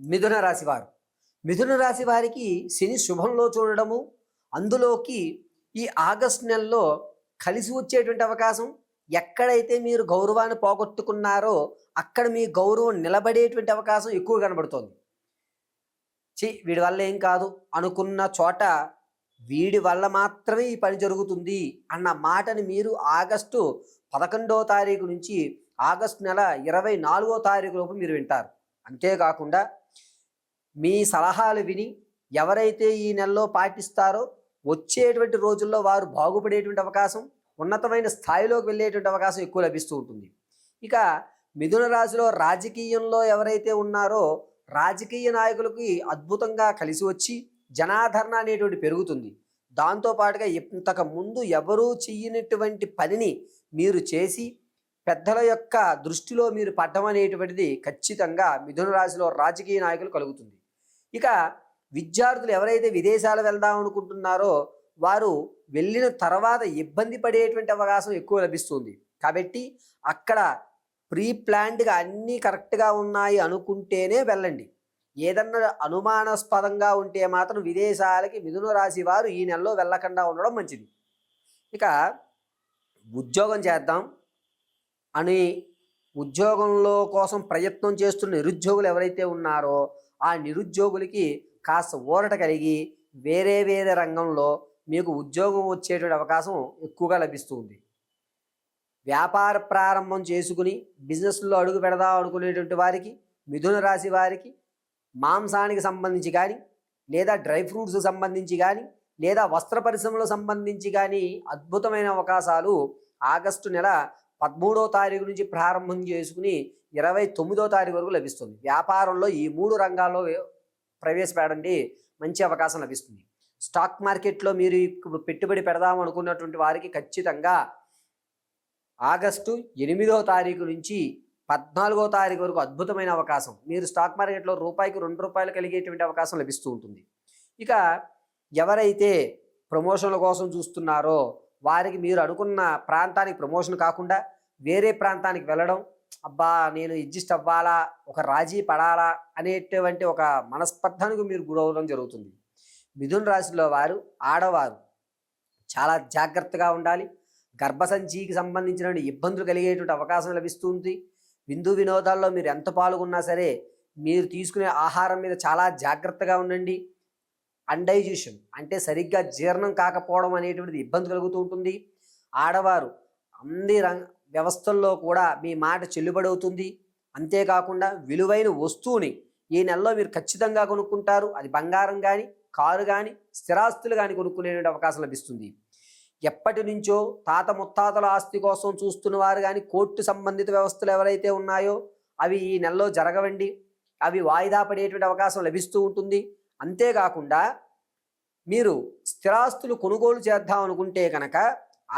మిథున రాశి వారు. మిథున రాశి వారికి శని శుభంలో చూడడము అందులోకి ఈ ఆగస్ట్ నెలలో కలిసి వచ్చేటువంటి అవకాశం ఎక్కడైతే మీరు గౌరవాన్ని పోగొట్టుకున్నారో అక్కడ మీ గౌరవం నిలబడేటువంటి అవకాశం ఎక్కువ కనబడుతోంది. చి వీడి వల్ల ఏం కాదు. అనుకున్న చోట వీడి వల్ల మాత్రమే ఈ పని జరుగుతుంది అన్న మాటని మీరు ఆగస్టు పదకొండో తారీఖు నుంచి ఆగస్టు నెల ఇరవై నాలుగో తారీఖు లోపు మీరు వింటారు. అంతేకాకుండా మీ సలహాలు విని ఎవరైతే ఈ నెలలో పాటిస్తారో వచ్చేటువంటి రోజుల్లో వారు బాగుపడేటువంటి అవకాశం ఉన్నతమైన స్థాయిలోకి వెళ్ళేటువంటి అవకాశం ఎక్కువ లభిస్తూ ఉంటుంది. ఇక మిథున రాశిలో రాజకీయంలో ఎవరైతే ఉన్నారో రాజకీయ నాయకులకి అద్భుతంగా కలిసి వచ్చి జనాదరణ అనేటువంటి పెరుగుతుంది. దాంతోపాటుగా ఇంతకు ముందు ఎవరూ చెయ్యనటువంటి పనిని మీరు చేసి పెద్దల యొక్క దృష్టిలో మీరు పడ్డం అనేటువంటిది ఖచ్చితంగా మిథున రాశిలో రాజకీయ నాయకులు కలుగుతుంది. ఇక విద్యార్థులు ఎవరైతే విదేశాలు వెళ్దాం అనుకుంటున్నారో వారు వెళ్ళిన తర్వాత ఇబ్బంది పడేటువంటి అవకాశం ఎక్కువ లభిస్తుంది. కాబట్టి అక్కడ ప్రీ ప్లాన్డ్గా అన్నీ కరెక్ట్గా ఉన్నాయి అనుకుంటేనే వెళ్ళండి. ఏదన్నా అనుమానాస్పదంగా ఉంటే మాత్రం విదేశాలకి మిథున రాశి వారు ఈ నెలలో వెళ్ళకుండా ఉండడం మంచిది. ఇక ఉద్యోగం చేద్దాం అని ఉద్యోగంలో కోసం ప్రయత్నం చేస్తున్న నిరుద్యోగులు ఎవరైతే ఉన్నారో ఆ నిరుద్యోగులకి కాస్త ఊరట కలిగి వేరే వేరే రంగంలో మీకు ఉద్యోగం వచ్చేటువంటి అవకాశం ఎక్కువగా లభిస్తుంది వ్యాపార ప్రారంభం చేసుకుని బిజినెస్లో అడుగు పెడదాం అనుకునేటువంటి వారికి మిథున రాశి వారికి మాంసానికి సంబంధించి కానీ లేదా డ్రై ఫ్రూట్స్ సంబంధించి కానీ లేదా వస్త్ర పరిశ్రమలో సంబంధించి కానీ అద్భుతమైన అవకాశాలు ఆగస్టు నెల పదమూడో తారీఖు నుంచి ప్రారంభం చేసుకుని ఇరవై తొమ్మిదో తారీఖు వరకు లభిస్తుంది. వ్యాపారంలో ఈ మూడు రంగాల్లో ప్రవేశపెడండి మంచి అవకాశం లభిస్తుంది. స్టాక్ మార్కెట్లో మీరు ఇప్పుడు పెట్టుబడి పెడదాం అనుకున్నటువంటి వారికి ఖచ్చితంగా ఆగస్టు ఎనిమిదో తారీఖు నుంచి పద్నాలుగో తారీఖు వరకు అద్భుతమైన అవకాశం. మీరు స్టాక్ మార్కెట్లో రూపాయికి రెండు రూపాయలు కలిగేటువంటి అవకాశం లభిస్తూ ఉంటుంది. ఇక ఎవరైతే ప్రమోషన్ల కోసం చూస్తున్నారో వారికి మీరు అనుకున్న ప్రాంతానికి ప్రమోషన్ కాకుండా వేరే ప్రాంతానికి వెళ్ళడం అబ్బా నేను అడ్జస్ట్ అవ్వాలా ఒక రాజీ పడాలా అనేటువంటి ఒక మనస్పర్ధానికి మీరు గురవడం జరుగుతుంది. మిథున రాశిలో వారు ఆడవారు చాలా జాగ్రత్తగా ఉండాలి. గర్భసంచికి సంబంధించిన ఇబ్బందులు కలిగేటువంటి అవకాశం లభిస్తుంది. విందు వినోదాల్లో మీరు ఎంత పాల్గొన్నా సరే మీరు తీసుకునే ఆహారం మీద చాలా జాగ్రత్తగా ఉండండి. అండైజేషన్ అంటే సరిగ్గా జీర్ణం కాకపోవడం అనేటువంటిది ఇబ్బంది కలుగుతూ ఉంటుంది. ఆడవారు అన్ని రంగ వ్యవస్థల్లో కూడా మీ మాట చెల్లుబడవుతుంది. అంతేకాకుండా విలువైన వస్తువుని ఈ నెలలో మీరు ఖచ్చితంగా కొనుక్కుంటారు. అది బంగారం కానీ కారు కానీ స్థిరాస్తులు కానీ కొనుక్కునే అవకాశం లభిస్తుంది. ఎప్పటి నుంచో తాత ముత్తాతల ఆస్తి కోసం చూస్తున్న వారు కానీ కోర్టు సంబంధిత వ్యవస్థలు ఎవరైతే ఉన్నాయో అవి ఈ నెలలో జరగవండి. అవి వాయిదా పడేటువంటి అవకాశం లభిస్తూ ఉంటుంది. అంతేకాకుండా మీరు స్థిరాస్తులు కొనుగోలు చేద్దాం అనుకుంటే కనుక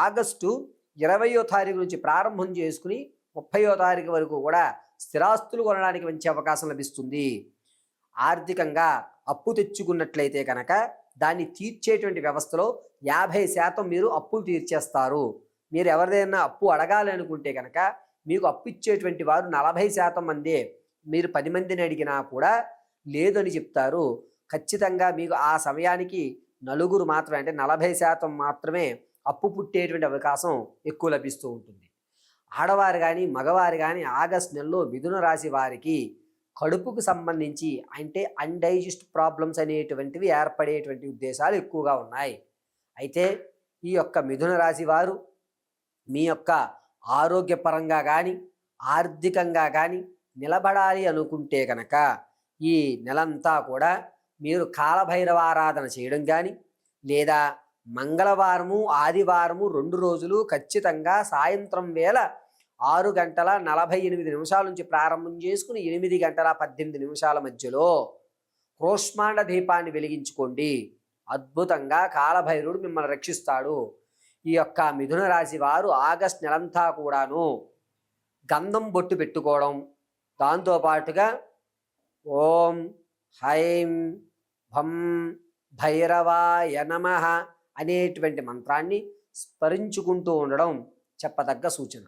ఆగస్టు ఇరవయో తారీఖు నుంచి ప్రారంభం చేసుకుని ముప్పయో తారీఖు వరకు కూడా స్థిరాస్తులు కొనడానికి మంచి అవకాశం లభిస్తుంది. ఆర్థికంగా అప్పు తెచ్చుకున్నట్లయితే కనుక దాన్ని తీర్చేటువంటి వ్యవస్థలో యాభై శాతం మీరు అప్పులు తీర్చేస్తారు. మీరు ఎవరిదైనా అప్పు అడగాలి అనుకుంటే కనుక మీకు అప్పు ఇచ్చేటువంటి వారు నలభై శాతం మందే మీరు పది మందిని అడిగినా కూడా లేదని చెప్తారు. ఖచ్చితంగా మీకు ఆ సమయానికి నలుగురు మాత్రమే అంటే నలభై శాతం మాత్రమే అప్పు పుట్టేటువంటి అవకాశం ఎక్కువ లభిస్తూ ఉంటుంది. ఆడవారు కానీ మగవారు కానీ ఆగస్ట్ నెలలో మిథున రాశి వారికి కడుపుకు సంబంధించి అంటే అన్డైజెస్ట్ ప్రాబ్లమ్స్ అనేటువంటివి ఏర్పడేటువంటి ఉద్దేశాలు ఎక్కువగా ఉన్నాయి. అయితే ఈ యొక్క మిథున రాశి వారు మీ యొక్క ఆరోగ్యపరంగా కానీ ఆర్థికంగా కానీ నిలబడాలి అనుకుంటే కనుక ఈ నెలంతా కూడా మీరు కాలభైరవ ఆరాధన చేయడం కానీ లేదా మంగళవారము ఆదివారము రెండు రోజులు ఖచ్చితంగా సాయంత్రం వేళ ఆరు గంటల నలభై ఎనిమిది నిమిషాల నుంచి ప్రారంభం చేసుకుని ఎనిమిది గంటల పద్దెనిమిది నిమిషాల మధ్యలో క్రోష్మాండ దీపాన్ని వెలిగించుకోండి. అద్భుతంగా కాలభైరుడు మిమ్మల్ని రక్షిస్తాడు. ఈ యొక్క మిథున రాశి వారు ఆగస్ట్ నెలంతా కూడాను గంధం బొట్టు పెట్టుకోవడం. దాంతోపాటుగా ఓం హైం భం భైరవాయ నమ అనేటువంటి మంత్రాన్ని స్మరించుకుంటూ ఉండడం చెప్పదగ్గ సూచన.